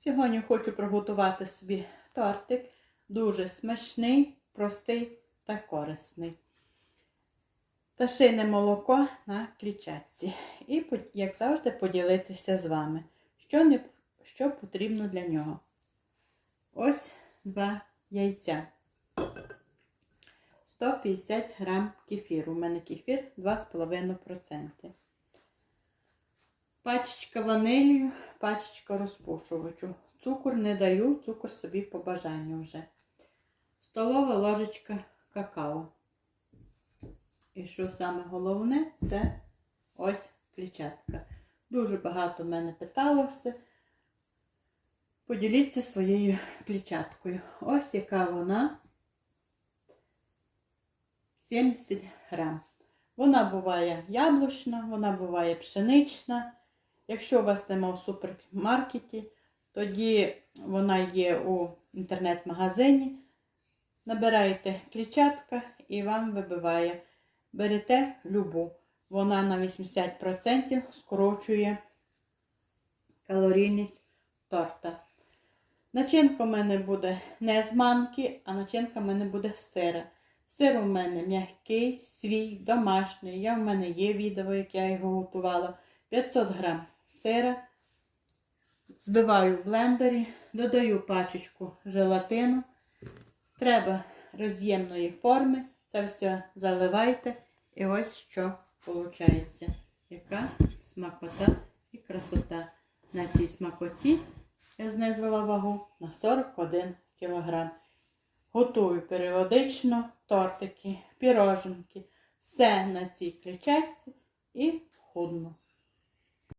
Сьогодні хочу приготувати собі тортик. Дуже смачний, простий та корисний. Пташине молоко на клітчатці. І, як завжди, поділитися з вами, що, не, що потрібно для нього. Ось два яйця. 150 грам кефіру. У мене кефір 2,5%. Пачечка ванилью, пачечка розпушувачу. Цукор не даю, цукор собі по бажанню вже. Столова ложечка какао. І що саме головне, це ось клітчатка. Дуже багато в мене питалося. Поділіться своєю клітчаткою. Ось яка вона. 70 грам. Вона буває яблучна, вона буває пшенична. Якщо у вас нема в супермаркеті, тоді вона є у інтернет-магазині. Набираєте клітчатка і вам вибиває. Берете любу. Вона на 80% скорочує калорійність торта. Начинка в мене буде не з манки, а начинка в мене буде з сира. Сир у мене м'який, свій, домашній. Я в мене є відео, як я його готувала. 500 грам сира. Збиваю в блендері, додаю пачечку желатину. Треба роз'ємної форми. Це все заливайте. І ось що виходить. Яка смакота і красота. На цій смакоті я знизила вагу на 41 кг. Готую періодично тортики, піроженки. Все на цій клітчатці і худну.